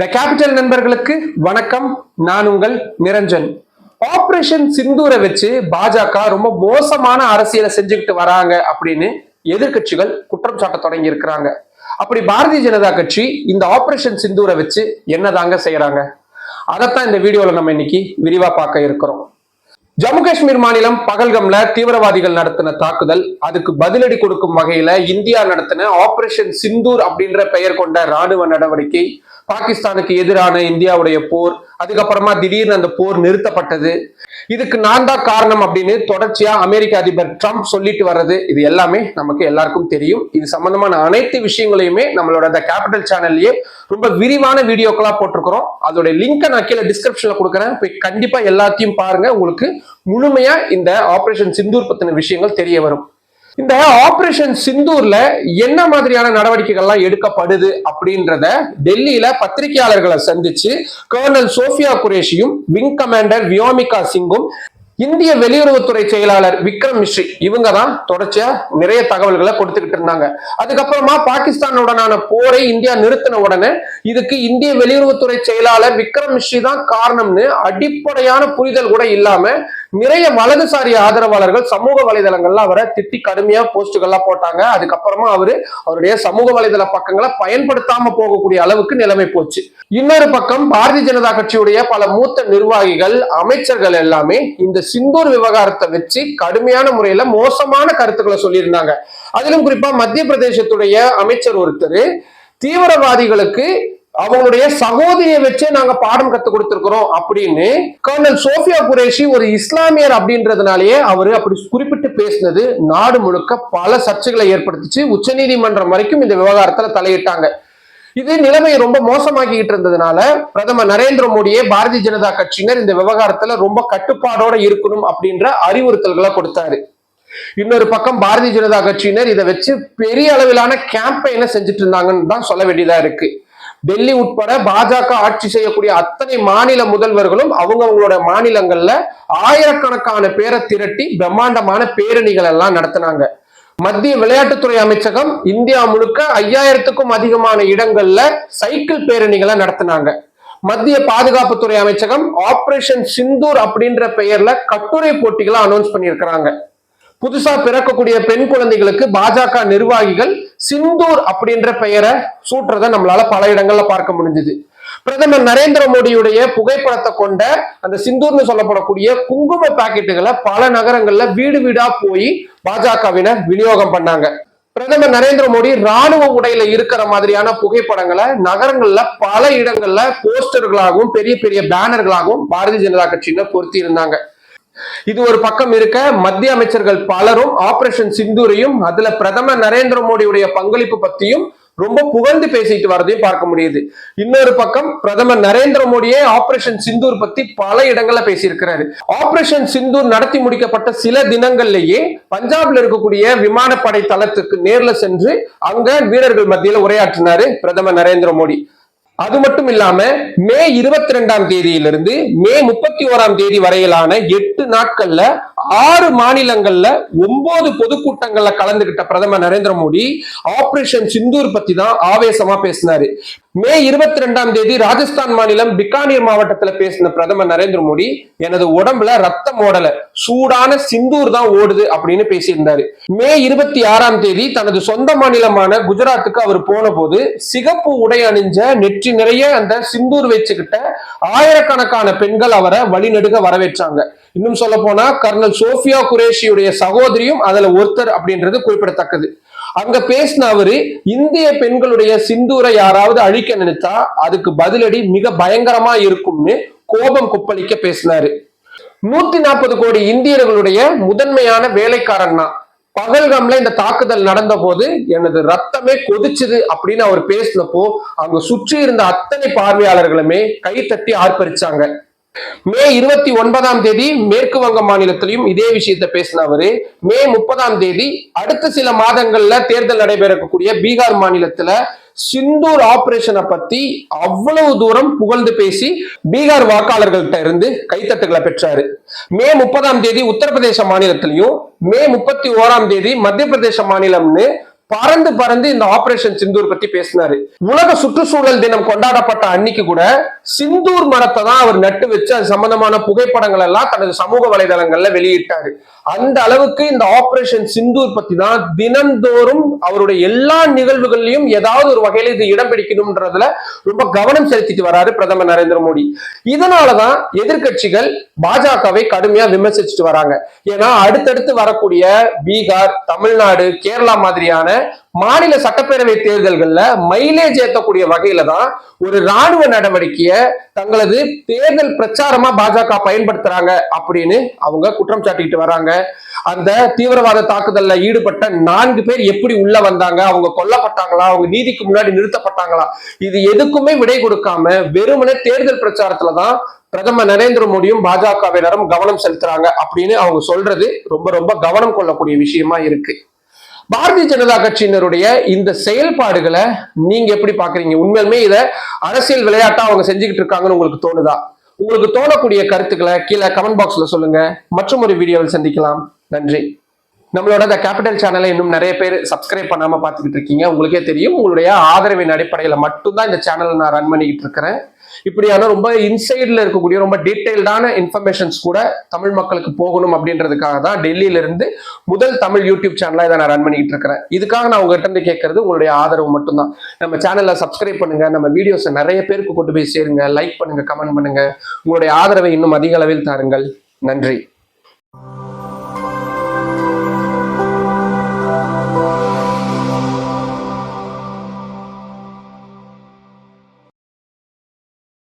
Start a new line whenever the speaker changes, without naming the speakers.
The capital நண்பர்களுக்கு வணக்கம். நான் உங்கள் நிரஞ்சன். ஆபரேஷன் சிந்தூரை வச்சு பாஜக ரொம்ப மோசமான அரசியலை செஞ்சுக்கிட்டு வராங்க அப்படின்னு எதிர்கட்சிகள் குற்றம் சாட்ட தொடங்கி இருக்கிறாங்க. அப்படி பாரதிய ஜனதா கட்சி இந்த ஆபரேஷன் சிந்தூரை வச்சு என்னதாங்க செய்யறாங்க? அதைத்தான் இந்த வீடியோல நம்ம இன்னைக்கு விரிவா பார்க்க இருக்கிறோம். ஜம்மு காஷ்மீர் மாநிலம் பகல்கம்ல தீவிரவாதிகள் நடத்தின தாக்குதல் அதுக்கு பதிலடி கொடுக்கும் வகையில இந்தியா நடத்தின ஆபரேஷன் சிந்தூர் அப்படின்ற பெயர் கொண்ட ராணுவ நடவடிக்கை பாகிஸ்தானுக்கு எதிரான இந்தியாவுடைய போர் அதுக்கப்புறமா திடீர்னு அந்த போர் நிறுத்தப்பட்டது. இதுக்கு நான் தான் காரணம் அப்படின்னு தொடர்ச்சியா அமெரிக்க அதிபர் ட்ரம்ப் சொல்லிட்டு வர்றது இது எல்லாமே நமக்கு எல்லாருக்கும் தெரியும். இது சம்பந்தமான அனைத்து விஷயங்களையுமே நம்மளோட அந்த கேபிட்டல் சேனல்லயே ரொம்ப விரிவான வீடியோக்களா போட்டிருக்கிறோம். அதோட லிங்கை நான் கீழே டிஸ்கிரிப்ஷன்ல கொடுக்குறேன். போய் கண்டிப்பா எல்லாத்தையும் பாருங்க. உங்களுக்கு முழுமையா இந்த ஆபரேஷன் சிந்தூர் பத்தின விஷயங்கள் தெரிய வரும். இந்த ஆபரேஷன் சிந்தூர்ல என்ன மாதிரியான நடவடிக்கைகள்லாம் எடுக்கப்படுது அப்படின்றத டெல்லியில பத்திரிகையாளர்களை சந்திச்சு கர்னல் சோஃபியா குரேஷியும் விங் கமாண்டர் வியோமிகா சிங்கும் இந்திய வெளியுறவுத்துறை செயலாளர் விக்ரம் மிஸ்ரி இவங்க தான் தொடர்ச்சியா நிறைய தகவல்களை கொடுத்துக்கிட்டு இருந்தாங்க. அதுக்கப்புறமா பாகிஸ்தானுடனான போரை இந்தியா நிறுத்தின உடனே இதுக்கு இந்திய வெளியுறவுத்துறை செயலாளர் விக்ரம் மிஸ்ரி தான் காரணம்னு அடிப்படையான புரிதல் கூட இல்லாம நிறைய வலதுசாரி ஆதரவாளர்கள் சமூக வலைதளங்கள்ல அவரை திட்டி கடுமையா போஸ்டுகள்லாம் போட்டாங்க. அதுக்கப்புறமா அவரு அவருடைய சமூக வலைதள பக்கங்களை பயன்படுத்தாம போகக்கூடிய அளவுக்கு நிலைமை போச்சு. இன்னொரு பக்கம் பாரதிய ஜனதா கட்சியுடைய பல மூத்த நிர்வாகிகள் அமைச்சர்கள் எல்லாமே இந்த சிந்தூர் விவகாரத்தை வச்சு கடுமையான முறையில மோசமான கருத்துக்களை சொல்லியிருந்தாங்க. அதிலும் குறிப்பா மத்திய பிரதேசத்துடைய அமைச்சர் ஒருத்தர் தீவிரவாதிகளுக்கு அவங்களுடைய சகோதரியை வச்சே நாங்க பாடம் கத்து கொடுத்திருக்கிறோம் அப்படின்னு கர்னல் சோஃபியா குரேஷி ஒரு இஸ்லாமியர் அப்படின்றதுனாலயே அவரு அப்படி குறிப்பிட்டு பேசினது நாடு முழுக்க பல சர்ச்சைகளை ஏற்படுத்திச்சு. உச்சநீதிமன்றம் வரைக்கும் இந்த விவகாரத்துல தலையிட்டாங்க. இது நிலைமையை ரொம்ப மோசமாக்கிட்டு இருந்ததுனால பிரதமர் நரேந்திர மோடியே பாரதிய ஜனதா கட்சியினர் இந்த விவகாரத்துல ரொம்ப கட்டுப்பாடோட இருக்கணும் அப்படின்ற அறிவுறுத்தல்களை கொடுத்தாரு. இன்னொரு பக்கம் பாரதிய ஜனதா கட்சியினர் இதை வச்சு பெரிய அளவிலான கேம்பெயினை செஞ்சுட்டு இருந்தாங்கன்னு தான் சொல்ல வேண்டியதா இருக்கு. டெல்லி உட்பட பாஜக ஆட்சி செய்யக்கூடிய அத்தனை மாநில முதல்வர்களும் அவங்கவங்களோட மாநிலங்கள்ல ஆயிரக்கணக்கான பேரை திரட்டி பிரம்மாண்டமான பேரணிகள் எல்லாம் நடத்தினாங்க. மத்திய விளையாட்டுத்துறை அமைச்சகம் இந்தியா முழுக்க ஐயாயிரத்துக்கும் அதிகமான இடங்கள்ல சைக்கிள் பேரணிகளை நடத்தினாங்க. மத்திய பாதுகாப்புத்துறை அமைச்சகம் ஆபரேஷன் சிந்தூர் அப்படின்ற பெயர்ல கட்டுரை போட்டிகளை அனௌன்ஸ் பண்ணியிருக்கிறாங்க. புதுசா பிறக்கக்கூடிய பெண் குழந்தைகளுக்கு பாஜக நிர்வாகிகள் சிந்தூர் அப்படின்ற பெயரை சூட்டுறதை நம்மளால பல இடங்கள்ல பார்க்க முடிஞ்சது. பிரதமர் நரேந்திர மோடியுடைய புகைப்படத்தை கொண்ட அந்த சிந்தூர்னு சொல்லப்படக்கூடிய குங்கும பாக்கெட்டுகளை பல நகரங்கள்ல வீடு வீடா போய் பாஜகவினர் விநியோகம் பண்ணாங்க. பிரதமர் நரேந்திர மோடி ராணுவ உடையில இருக்கிற மாதிரியான புகைப்படங்களை நகரங்கள்ல பல இடங்கள்ல போஸ்டர்களாகவும் பெரிய பெரிய பேனர்களாகவும் பாரதிய ஜனதா கட்சியினர் பொருத்தி இருந்தாங்க. இது ஒரு பக்கம் இருக்க மத்திய அமைச்சர்கள் பலரும் ஆபரேஷன் சிந்தூரையும் அதுல பிரதமர் நரேந்திர மோடியுடைய பங்களிப்பு பத்தியும் ரொம்ப புகழ்ந்து பேசிட்டு வரதையும் பார்க்க முடியுது. இன்னொரு பக்கம் பிரதமர் நரேந்திர மோடியே ஆபரேஷன் சிந்தூர் பத்தி பல இடங்கள்ல பேசியிருக்கிறாரு. ஆபரேஷன் சிந்தூர் நடத்தி முடிக்கப்பட்ட சில தினங்கள்லயே பஞ்சாப்ல இருக்கக்கூடிய விமானப்படை தளத்துக்கு நேர்ல சென்று அங்க வீரர்கள் மத்தியில உரையாற்றினாரு பிரதமர் நரேந்திர மோடி. அது மட்டும் இல்லாம மே இருபத்தி ரெண்டாம் தேதியிலிருந்து மே முப்பத்தி ஓராம் தேதி வரையிலான எட்டு நாட்கள்ல ஆறு மாநிலங்கள்ல ஒன்பது பொதுக்கூட்டங்கள்ல கலந்துகிட்ட பிரதமர் நரேந்திர மோடி ஆபரேஷன் சிந்தூர் பத்தி தான் ஆவேசமா பேசினாரு. மே இருபத்தி ரெண்டாம் தேதி ராஜஸ்தான் மாநிலம் பிகானீர் மாவட்டத்துல பேசின பிரதமர் நரேந்திர மோடி எனது உடம்புல ரத்தம் ஓடல. சூடான சிந்தூர் தான் ஓடுது அப்படின்னு பேசியிருந்தாரு. மே இருபத்தி ஆறாம் தேதி தனது சொந்த மாநிலமான குஜராத்துக்கு அவர் போன போது சிகப்பு உடை அணிஞ்ச நெற்றி நிறைய அந்த சிந்தூர் வச்சுக்கிட்ட ஆயிரக்கணக்கான பெண்கள் அவரை வழிநெடுக வரவேற்றாங்க. இன்னும் சொல்ல போனா கர்னல் சோஃபியா குரேஷியுடைய சகோதரியும் அதுல ஒருத்தர் அப்படின்றது குறிப்பிடத்தக்கது. அங்க பேசின அவரு இந்திய பெண்களுடைய சிந்தூரை யாராவது அழிக்க நினைத்தா அதுக்கு பதிலடி மிக பயங்கரமா இருக்கும்னு கோபம் குப்பளிக்க பேசினாரு. நூத்தி நாற்பது கோடி இந்தியர்களுடைய முதன்மையான வேலைக்காரன் தான் பகல்கம்ல இந்த தாக்குதல் நடந்த போது எனது ரத்தமே கொதிச்சுது அப்படின்னு அவர் பேசினப்போ அங்க சுற்றி இருந்த அத்தனை பார்வையாளர்களுமே கைத்தட்டி ஆர்ப்பரிச்சாங்க. மே இருபத்தி ஒன்பதாம் தேதி மேற்கு வங்க மாநிலத்திலையும் இதே விஷயத்த பேசின அவரு. மே முப்பதாம் தேதி அடுத்த சில மாதங்கள்ல தேர்தல் நடைபெறக்கூடிய பீகார் மாநிலத்துல சிந்தூர் ஆபரேஷனை பத்தி அவ்வளவு தூரம் புகழ்ந்து பேசி பீகார் வாக்காளர்கள்ட்ட இருந்து கைத்தட்டுகளை பெற்றாரு. மே முப்பதாம் தேதி உத்தரப்பிரதேச மாநிலத்திலையும் மே முப்பத்தி ஓராம் தேதி மத்திய பிரதேச மாநிலம்னு பறந்து பறந்து இந்த ஆபரேஷன் சிந்தூர் பத்தி பேசினாரு. உலக சுற்றுச்சூழல் தினம் கொண்டாடப்பட்ட அன்னைக்கு கூட சிந்தூர் மரத்தை தான் அவர் நட்டு வச்சு அது சம்பந்தமான புகைப்படங்கள் எல்லாம் தனது சமூக வலைதளங்கள்ல வெளியிட்டாரு. அந்த அளவுக்கு இந்த ஆபரேஷன் சிந்தூர் பத்தி தான் தினந்தோறும் அவருடைய எல்லா நிகழ்வுகள்லயும் ஏதாவது ஒரு வகையில இது இடம் பிடிக்கணும்ன்றதுல ரொம்ப கவனம் செலுத்திட்டு வராரு பிரதமர் நரேந்திர மோடி. இதனாலதான் எதிர்க்கட்சிகள் பாஜகவை கடுமையா விமர்சிச்சுட்டு வராங்க. ஏன்னா அடுத்தடுத்து வரக்கூடிய பீகார் தமிழ்நாடு கேரளா மாதிரியான மாநில சட்டப்பேரவை தேர்தல்கள்ல மைலேஜ் ஏத்தக்கூடிய வகையில தான் ஒரு ராணுவ நடவடிக்கையை தங்களது தேர்தல் பிரச்சாரமா பாஜக பயன்படுத்துறாங்க அப்படின்னு அவங்க குற்றம் சாட்டிக்கிட்டு வராங்க. அந்த தீவிரவாத தாக்குதல்ல ஈடுபட்ட நான்கு பேர் எப்படி உள்ள வந்தாங்க? அவங்க கொல்லப்பட்டாங்களா? அவங்க நீதிக்கு முன்னாடி நிறுத்தப்பட்டாங்களா? இது எதுக்குமே விடை கொடுக்காம வெறுமனே தேர்தல் பிரச்சாரத்துல தான் பிரதமர் நரேந்திர மோடியும் பாஜகவினரும் கவனம் செலுத்துறாங்க அப்படின்னு அவங்க சொல்றது ரொம்ப ரொம்ப கவனம் கொள்ளக்கூடிய விஷயமா இருக்கு. பாரதிய ஜனதா கட்சியினருடைய இந்த செயல்பாடுகளை நீங்க எப்படி பாக்குறீங்க? உண்மையிலுமே இத அரசியல் விளையாட்டா அவங்க செஞ்சுக்கிட்டு இருக்காங்கன்னு உங்களுக்கு தோணுதா? உங்களுக்கு தோணக்கூடிய கருத்துக்களை கீழே கமெண்ட் பாக்ஸ்ல சொல்லுங்க. மற்றும் ஒரு வீடியோவில் சந்திக்கலாம். நன்றி. நம்மளோட இந்த கேபிட்டல் சேனலை இன்னும் நிறைய பேர் சப்ஸ்கிரைப் பண்ணாம பார்த்துக்கிட்டு இருக்கீங்க. உங்களுக்கே தெரியும். உங்களுடைய ஆதரவின் அடிப்படையில மட்டும்தான் இந்த சேனலை நான் ரன் பண்ணிக்கிட்டு இருக்கிறேன். இப்படியான ரொம்ப இன்சைட்ல இருக்கக்கூடிய ரொம்ப டீட்டெயில்டான இன்ஃபர்மேஷன்ஸ் கூட தமிழ் மக்களுக்கு போகணும் அப்படின்றதுக்காக தான் டெல்லியில இருந்து முதல் தமிழ் யூடியூப் சேனலா இதை நான் ரன் பண்ணிக்கிட்டு இருக்கிறேன். இதுக்காக நான் உங்ககிட்ட இருந்து கேட்கறது உங்களுடைய ஆதரவு மட்டும்தான். நம்ம சேனல்ல சப்ஸ்கிரைப் பண்ணுங்க நம்ம வீடியோஸை நிறைய பேருக்கு கொண்டு போய் சேருங்க லைக் பண்ணுங்க கமெண்ட் பண்ணுங்க. உங்களுடைய ஆதரவை இன்னும் அதிக அளவில் தாருங்கள். நன்றி.